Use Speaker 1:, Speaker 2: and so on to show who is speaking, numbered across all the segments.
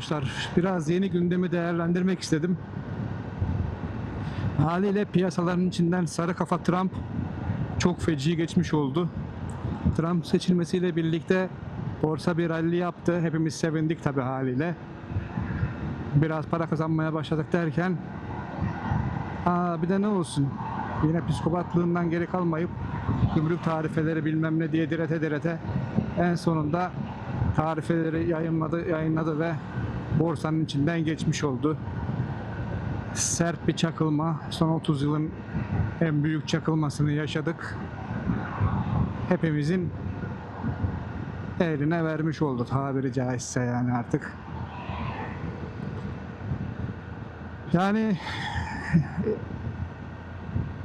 Speaker 1: arkadaşlar. Biraz yeni gündemi değerlendirmek istedim. Haliyle piyasaların içinden sarı kafa Trump çok feci geçmiş oldu. Trump seçilmesiyle birlikte borsa bir rally yaptı. Hepimiz sevindik tabii haliyle. Biraz para kazanmaya başladık derken aa bir de ne olsun yine psikopatlığından geri kalmayıp gümrük tarifeleri bilmem ne diye direte direte en sonunda tarifeleri yayınladı, yayınladı ve borsanın içinden geçmiş oldu. Sert bir çakılma. Son 30 yılın en büyük çakılmasını yaşadık. Hepimizin eline vermiş oldu tabiri caizse yani artık. Yani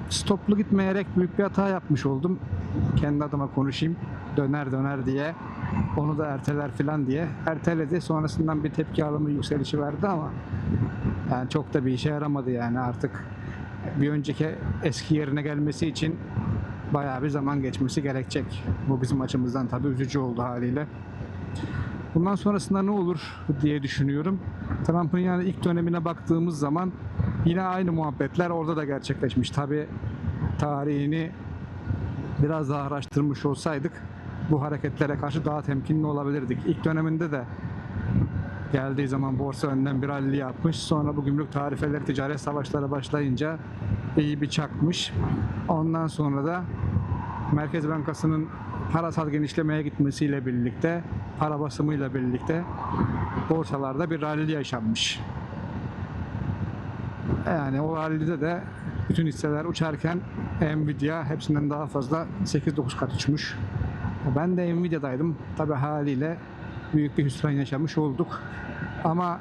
Speaker 1: stoplu gitmeyerek büyük bir hata yapmış oldum. Kendi adıma konuşayım. Döner döner diye. Onu da erteler filan diye. Erteledi. Sonrasından bir tepki alımı yükselişi verdi ama yani çok da bir işe yaramadı yani artık. Bir önceki eski yerine gelmesi için bayağı bir zaman geçmesi gerekecek. Bu bizim açımızdan tabii üzücü oldu haliyle. Bundan sonrasında ne olur diye düşünüyorum. Trump'ın yani ilk dönemine baktığımız zaman yine aynı muhabbetler orada da gerçekleşmiş. Tabi tarihini biraz daha araştırmış olsaydık bu hareketlere karşı daha temkinli olabilirdik. İlk döneminde de geldiği zaman borsa önden bir rally yapmış. Sonra bu gümrük tarifeleri ticaret savaşları başlayınca iyi bir çakmış. Ondan sonra da Merkez Bankası'nın parasal genişlemeye gitmesiyle birlikte, para basımıyla birlikte borsalarda bir rally yaşanmış. Yani o rally'de de bütün hisseler uçarken Nvidia hepsinden daha fazla 8-9 kat uçmuş. Ben de Nvidia'daydım. Tabi haliyle büyük bir hüsran yaşamış olduk. Ama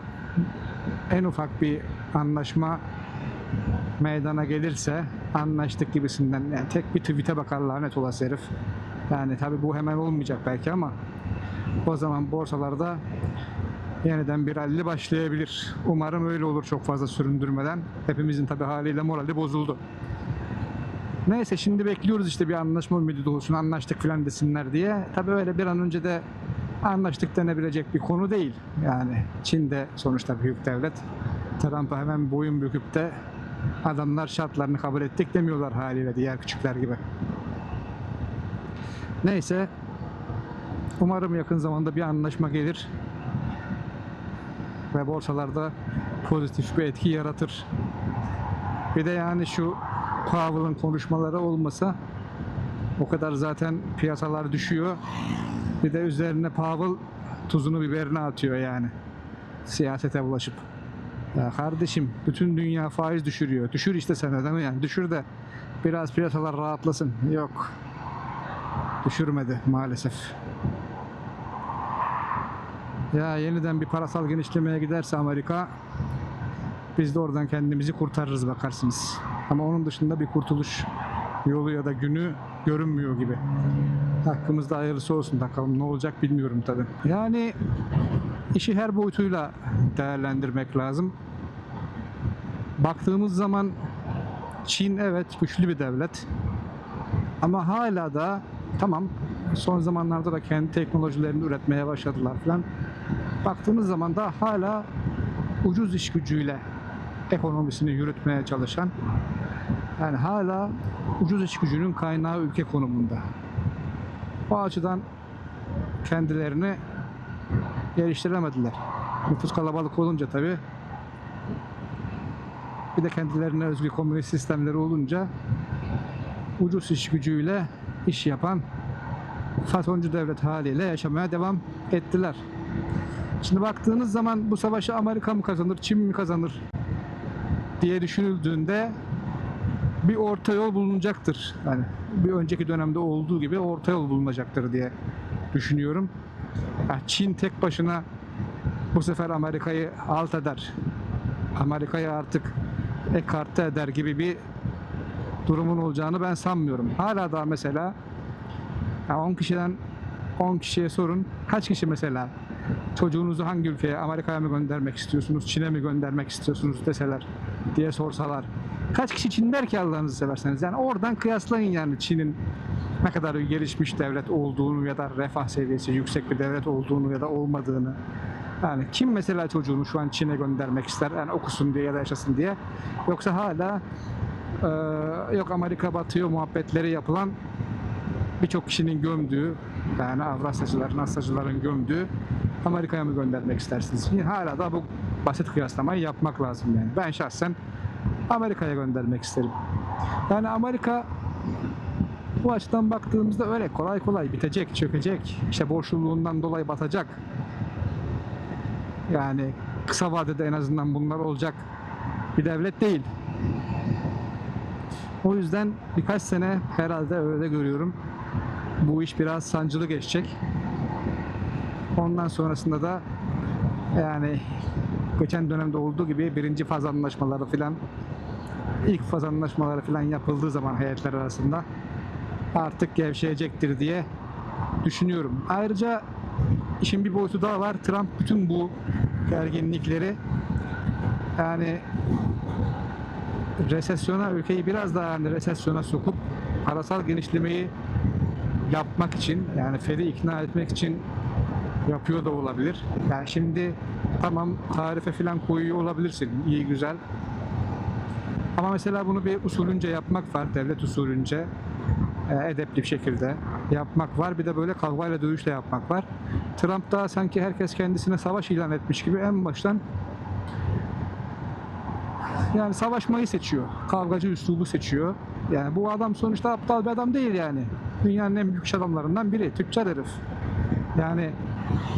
Speaker 1: en ufak bir anlaşma meydana gelirse anlaştık gibisinden yani tek bir tweet'e bakarlar net olası herif. Yani tabi bu hemen olmayacak belki ama o zaman borsalarda yeniden bir rally başlayabilir. Umarım öyle olur çok fazla süründürmeden. Hepimizin tabi haliyle morali bozuldu. Neyse şimdi bekliyoruz işte bir anlaşma ümidi olsun anlaştık filan desinler diye. Tabi öyle bir an önce de anlaştık denebilecek bir konu değil. Yani Çin de sonuçta büyük devlet. Trump'a hemen boyun büküp de adamlar şartlarını kabul ettik demiyorlar haliyle diğer küçükler gibi. Neyse umarım yakın zamanda bir anlaşma gelir ve borsalarda pozitif bir etki yaratır. Bir de yani şu Powell'ın konuşmaları olmasa o kadar zaten piyasalar düşüyor. Bir de üzerine Powell tuzunu biberini atıyor yani. Siyasete bulaşıp. Ya kardeşim bütün dünya faiz düşürüyor. Düşür işte sen mi yani? Düşür de biraz piyasalar rahatlasın. Yok. Düşürmedi maalesef. Ya yeniden bir parasal genişlemeye giderse Amerika biz de oradan kendimizi kurtarırız bakarsınız. Ama onun dışında bir kurtuluş yolu ya da günü görünmüyor gibi. Hakkımızda hayırlısı olsun bakalım ne olacak bilmiyorum tabi. Yani işi her boyutuyla değerlendirmek lazım. Baktığımız zaman Çin evet güçlü bir devlet. Ama hala da tamam son zamanlarda da kendi teknolojilerini üretmeye başladılar falan. Baktığımız zaman da hala ucuz iş gücüyle ekonomisini yürütmeye çalışan yani hala ucuz iş gücünün kaynağı ülke konumunda. O açıdan kendilerini geliştiremediler. Nüfus kalabalık olunca tabi bir de kendilerine özgü komünist sistemleri olunca ucuz iş gücüyle iş yapan fatoncu devlet haliyle yaşamaya devam ettiler. Şimdi baktığınız zaman bu savaşı Amerika mı kazanır, Çin mi kazanır diye düşünüldüğünde bir orta yol bulunacaktır. Yani bir önceki dönemde olduğu gibi orta yol bulunacaktır diye düşünüyorum. Ya Çin tek başına bu sefer Amerika'yı alt eder. Amerika'yı artık ekarte eder gibi bir durumun olacağını ben sanmıyorum. Hala daha mesela ya 10 kişiden 10 kişiye sorun. Kaç kişi mesela çocuğunuzu hangi ülkeye, Amerika'ya mı göndermek istiyorsunuz, Çin'e mi göndermek istiyorsunuz deseler diye sorsalar. Kaç kişi Çin der ki Allah'ınızı severseniz. Yani oradan kıyaslayın yani Çin'in ne kadar gelişmiş devlet olduğunu ya da refah seviyesi yüksek bir devlet olduğunu ya da olmadığını. Yani kim mesela çocuğunu şu an Çin'e göndermek ister? Yani okusun diye ya da yaşasın diye. Yoksa hala e, yok Amerika batıyor muhabbetleri yapılan birçok kişinin gömdüğü yani Avrasyacıların, Asyacıların gömdüğü Amerika'ya mı göndermek istersiniz? Hala da bu basit kıyaslamayı yapmak lazım yani. Ben şahsen Amerika'ya göndermek isterim. Yani Amerika bu açıdan baktığımızda öyle kolay kolay bitecek, çökecek, işte borçluluğundan dolayı batacak. Yani kısa vadede en azından bunlar olacak bir devlet değil. O yüzden birkaç sene herhalde öyle görüyorum. Bu iş biraz sancılı geçecek. Ondan sonrasında da yani geçen dönemde olduğu gibi birinci faz anlaşmaları filan ilk faz anlaşmaları filan yapıldığı zaman heyetler arasında artık gevşeyecektir diye düşünüyorum. Ayrıca işin bir boyutu daha var. Trump bütün bu gerginlikleri yani resesyona ülkeyi biraz daha yani resesyona sokup parasal genişlemeyi yapmak için yani Fed'i ikna etmek için yapıyor da olabilir. Yani şimdi tamam tarife falan koyuyor olabilirsin. iyi güzel. Ama mesela bunu bir usulünce yapmak var. Devlet usulünce e, edepli bir şekilde yapmak var. Bir de böyle kavgayla dövüşle yapmak var. Trump da sanki herkes kendisine savaş ilan etmiş gibi en baştan yani savaşmayı seçiyor. Kavgacı üslubu seçiyor. Yani bu adam sonuçta aptal bir adam değil yani. Dünyanın en büyük adamlarından biri. Tüccar herif. Yani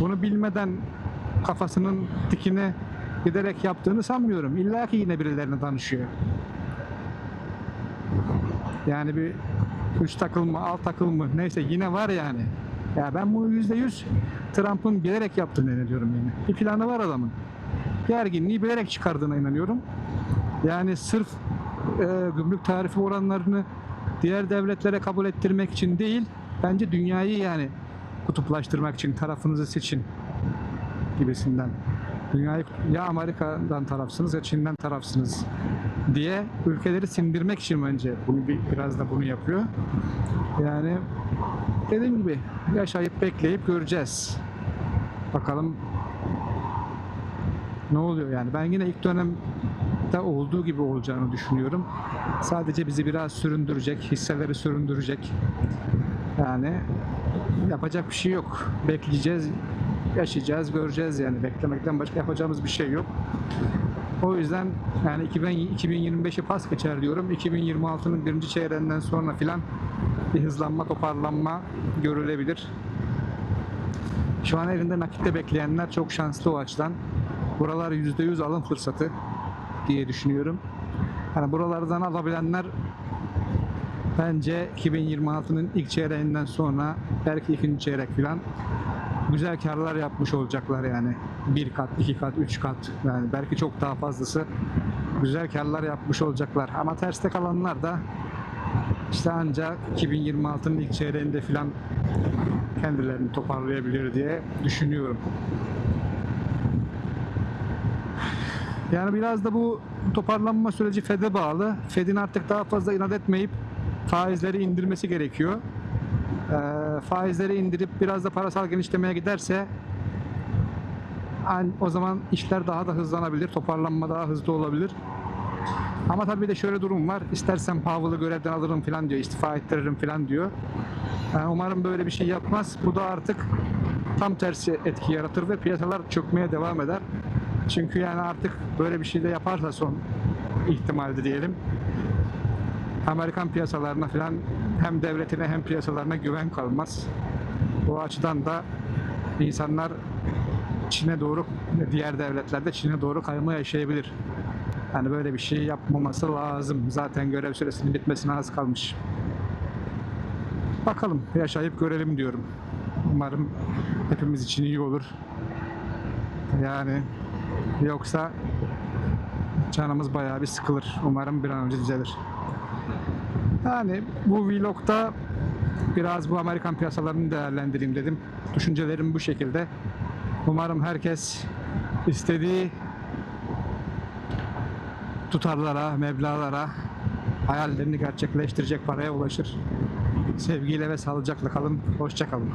Speaker 1: bunu bilmeden kafasının dikine giderek yaptığını sanmıyorum. İlla ki yine birilerine danışıyor. Yani bir üst takıl mı, alt takıl mı neyse yine var yani. Ya ben bunu yüzde yüz Trump'ın bilerek yaptığını inanıyorum yani. Bir planı var adamın. Gerginliği bilerek çıkardığına inanıyorum. Yani sırf e, gümrük tarifi oranlarını diğer devletlere kabul ettirmek için değil, bence dünyayı yani kutuplaştırmak için tarafınızı seçin gibisinden. Dünyayı ya Amerika'dan tarafsınız ya Çin'den tarafsınız diye ülkeleri sindirmek için bence bunu bir, biraz da bunu yapıyor. Yani dediğim gibi yaşayıp bekleyip göreceğiz. Bakalım ne oluyor yani. Ben yine ilk dönemde olduğu gibi olacağını düşünüyorum. Sadece bizi biraz süründürecek, hisseleri süründürecek. Yani yapacak bir şey yok. Bekleyeceğiz, yaşayacağız, göreceğiz yani. Beklemekten başka yapacağımız bir şey yok. O yüzden yani 2000 2025'i pas geçer diyorum. 2026'nın birinci çeyreğinden sonra filan bir hızlanma, toparlanma görülebilir. Şu an elinde nakitte bekleyenler çok şanslı o açıdan. Buralar %100 alım fırsatı diye düşünüyorum. Yani buralardan alabilenler bence 2026'nın ilk çeyreğinden sonra belki ikinci çeyrek falan güzel karlar yapmış olacaklar yani. Bir kat, iki kat, üç kat yani belki çok daha fazlası güzel karlar yapmış olacaklar. Ama terste kalanlar da işte ancak 2026'nın ilk çeyreğinde falan kendilerini toparlayabilir diye düşünüyorum. Yani biraz da bu toparlanma süreci FED'e bağlı. FED'in artık daha fazla inat etmeyip faizleri indirmesi gerekiyor. Ee, faizleri indirip biraz da parasal genişlemeye giderse o zaman işler daha da hızlanabilir, toparlanma daha hızlı olabilir. Ama tabii de şöyle durum var. İstersen Powell'ı görevden alırım falan diyor, istifa ettiririm falan diyor. Yani umarım böyle bir şey yapmaz. Bu da artık tam tersi etki yaratır ve piyasalar çökmeye devam eder. Çünkü yani artık böyle bir şey de yaparsa son ihtimalde diyelim. Amerikan piyasalarına falan hem devletine hem piyasalarına güven kalmaz. Bu açıdan da insanlar Çin'e doğru, diğer devletlerde Çin'e doğru kayma yaşayabilir. Yani böyle bir şey yapmaması lazım. Zaten görev süresinin bitmesine az kalmış. Bakalım yaşayıp görelim diyorum. Umarım hepimiz için iyi olur. Yani yoksa canımız bayağı bir sıkılır. Umarım bir an önce düzelir. Yani bu vlogda biraz bu Amerikan piyasalarını değerlendireyim dedim. Düşüncelerim bu şekilde. Umarım herkes istediği tutarlara, meblağlara, hayallerini gerçekleştirecek paraya ulaşır. Sevgiyle ve sağlıcakla kalın. Hoşça kalın.